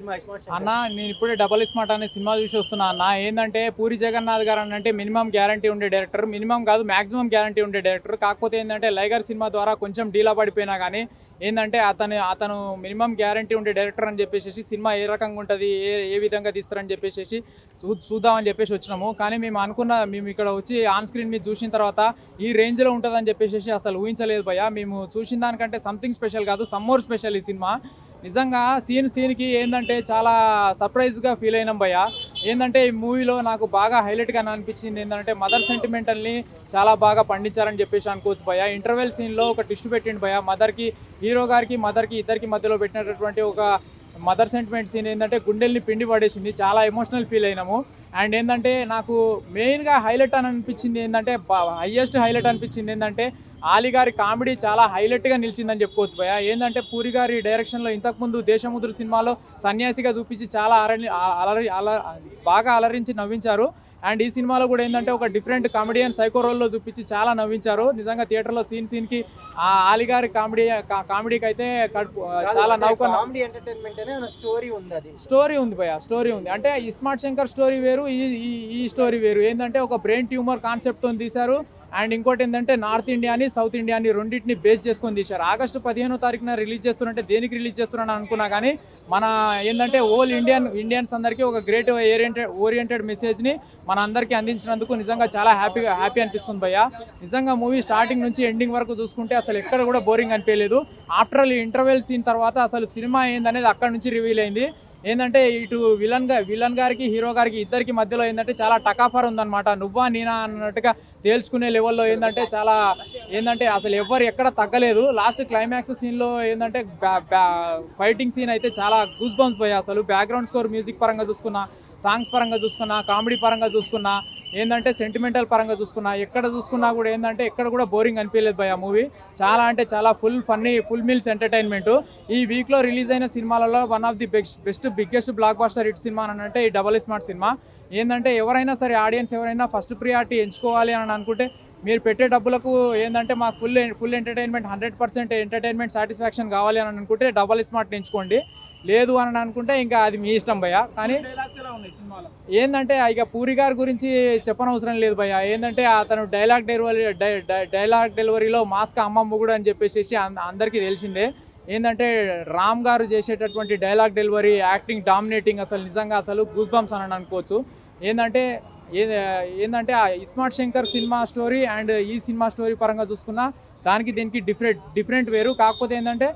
అన్నా అన్న నేను ఇప్పుడే డబల్ స్మార్ట్ అనే సినిమా చూసి వస్తున్నా. అన్న ఏంటంటే పూరి జగన్నాథ్ గారు అంటే మినిమం గ్యారంటీ ఉండే డైరెక్టర్. మినిమం కాదు మాక్సిమం గ్యారంటీ ఉండే డైరెక్టర్. కాకపోతే ఏంటంటే లైగర్ సినిమా ద్వారా కొంచెం డీలా పడిపోయినా కానీ ఏంటంటే అతను అతను మినిమం గ్యారంటీ ఉండే డైరెక్టర్ అని చెప్పేసి సినిమా ఏ రకంగా ఉంటుంది ఏ ఏ విధంగా తీస్తారని చెప్పేసి చూ చూద్దామని చెప్పేసి వచ్చినాము. కానీ మేము అనుకున్న మేము ఇక్కడ వచ్చి ఆన్ స్క్రీన్ మీద చూసిన తర్వాత ఈ రేంజ్లో ఉంటుందని చెప్పేసి అసలు ఊహించలేదు భయ్య. మేము చూసిన దానికంటే సంథింగ్ స్పెషల్ కాదు సమ్మోర్ స్పెషల్ ఈ సినిమా. నిజంగా సీన్ సీన్కి ఏంటంటే చాలా సర్ప్రైజ్గా ఫీల్ అయినాం భయ్య. ఏంటంటే ఈ మూవీలో నాకు బాగా హైలైట్గా అనిపించింది. ఏంటంటే మదర్ సెంటిమెంటల్ని చాలా బాగా పండించారని చెప్పేసి అనుకోవచ్చు భయ్య. ఇంటర్వెల్ సీన్లో ఒక టిస్ట్ పెట్టిండు భయ్య. మదర్కి హీరో గారికి మదర్కి ఇద్దరికి మధ్యలో పెట్టినటువంటి ఒక మదర్ సెంటిమెంట్ సీన్ ఏంటంటే గుండెల్ని పిండి పడేసింది. చాలా ఎమోషనల్ ఫీల్ అయినాము. అండ్ ఏంటంటే నాకు మెయిన్గా హైలైట్ అని అనిపించింది ఏంటంటే హైయెస్ట్ హైలైట్ అనిపించింది ఏంటంటే ఆలీ గారి కామెడీ చాలా హైలైట్గా నిలిచిందని చెప్పుకోవచ్చు భయ ఏంటంటే పూరి గారి డైరెక్షన్లో ఇంతకుముందు దేశముద్ర సినిమాలో సన్యాసిగా చూపించి చాలా అలరి అలరి అల బాగా అలరించి నవ్వించారు. అండ్ ఈ సినిమాలో కూడా ఏంటంటే ఒక డిఫరెంట్ కామెడియన్ సైకో రోల్లో చూపించి చాలా నవ్వించారు. నిజంగా థియేటర్లో సీన్ సీన్కి ఆ ఆలి గారి కామెడీ కామెడీకి అయితే కడుపు చాలా కాదు, నవ్వుకొని కామెడీ ఎంటర్టైన్మెంట్ స్టోరీ ఉంది అది. స్టోరీ ఉంది భయ స్టోరీ ఉంది. అంటే ఇస్మార్ట్ శంకర్ స్టోరీ వేరు ఈ ఈ- ఈ స్టోరీ వేరు. ఏంటంటే ఒక బ్రెయిన్ ట్యూమర్ కాన్సెప్ట్తో తీశారు. అండ్ ఇంకోటి ఏంటంటే నార్త్ ఇండియాని సౌత్ ఇండియాని రెండింటిని బేస్ చేసుకొని తీశారు. ఆగస్టు పదిహేనో తారీఖున రిలీజ్ చేస్తున్నట్టే దేనికి రిలీజ్ చేస్తున్నాను అనుకున్నా కానీ మన ఏంటంటే ఓల్ ఇండియన్ ఇండియన్స్ అందరికీ ఒక గ్రేట్ ఓరియంటెడ్ ఓరియంటెడ్ మెసేజ్ని మన అందరికీ అందించినందుకు నిజంగా చాలా హ్యాపీగా హ్యాపీ అనిపిస్తుంది భయ్య. నిజంగా మూవీ స్టార్టింగ్ నుంచి ఎండింగ్ వరకు చూసుకుంటే అసలు ఎక్కడ కూడా బోరింగ్ అనిపించలేదు. ఆఫ్టర్ ఆల్ ఇంటర్వెల్ సీన్ తర్వాత అసలు సినిమా ఏందనేది అక్కడ నుంచి రివీల్ అయింది. ఏంటంటే ఇటు విలన్గా విలన్ గారికి హీరో గారికి ఇద్దరికి మధ్యలో ఏంటంటే చాలా టకాఫర్ ఉందన్నమాట. నువ్వా నేనా అన్నట్టుగా తేల్చుకునే లెవెల్లో ఏంటంటే చాలా ఏంటంటే అసలు ఎవ్వరు ఎక్కడ తగ్గలేదు. లాస్ట్ క్లైమాక్స్ సీన్లో ఏంటంటే ఫైటింగ్ సీన్ అయితే చాలా గూస్ బంప్స్ పోయాయి. అసలు బ్యాక్గ్రౌండ్ స్కోర్ మ్యూజిక్ పరంగా చూసుకున్నా సాంగ్స్ పరంగా చూసుకున్నా కామెడీ పరంగా చూసుకున్నా ఏంటంటే సెంటిమెంటల్ పరంగా చూసుకున్నా ఎక్కడ చూసుకున్నా కూడా ఏంటంటే ఎక్కడ కూడా బోరింగ్ అనిపించలేదు భయ మూవీ చాలా అంటే చాలా full funny full meals entertainment ఈ వీక్లో రిలీజ్ అయిన సినిమాలలో one of the best best biggest blockbuster hit cinema అని అంటే ఈ డబల్ స్మార్ట్ సినిమా. ఏంటంటే ఎవరైనా సరే ఆడియన్స్ ఎవరైనా ఫస్ట్ ప్రియారిటీ ఎంచుకోవాలి అని అనుకుంటే మీరు పెట్టే డబ్బులకు ఏంటంటే మాకు full full entertainment hundred percent entertainment satisfaction కావాలి అని అనుకుంటే డబల్ స్మార్ట్ ఎంచుకోండి. లేదు అని అనుకుంటే ఇంకా అది మీ ఇష్టం భయ కానీ ఏంటంటే ఇక పూరి గారి గురించి చెప్పనవసరం లేదు భయ్య. ఏంటంటే అతను డైలాగ్ డెలివరీ డైలాగ్ డెలివరీలో మాస్క్ అమ్మమ్మ కూడా అని చెప్పేసి అందరికీ తెలిసిందే. ఏంటంటే రామ్ గారు చేసేటటువంటి డైలాగ్ డెలివరీ యాక్టింగ్ డామినేటింగ్ అసలు నిజంగా అసలు గూస్ బంప్స్ అని అనుకోవచ్చు. ఏంటంటే ఏంటంటే ఆ iSmart Shankar cinema story and ఈ సినిమా స్టోరీ పరంగా చూసుకున్నా దానికి దీనికి డిఫరెంట్ డిఫరెంట్ వేరు. కాకపోతే ఏంటంటే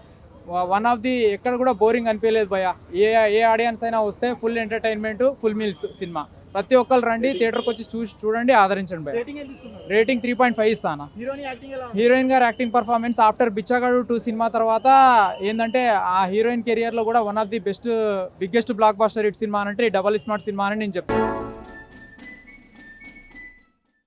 వన్ ఆఫ్ ది ఎక్కడ కూడా బోరింగ్ అనిపించలేదు భయ ఏ ఏ ఆడియన్స్ అయినా వస్తే full entertainment full meals cinema. ప్రతి ఒక్కరు రండి థియేటర్కి వచ్చి చూసి చూడండి ఆదరించండి భయ రేటింగ్ త్రీ పాయింట్ ఫైవ్ ఇస్తాను? హీరోయిన్ గారు acting performance after Bichagadu two cinema తర్వాత ఏంటంటే ఆ హీరోయిన్ కెరియర్లో కూడా one of the best biggest blockbuster hit cinema అంటే డబల్ స్మార్ట్ సినిమా అని నేను చెప్తాను.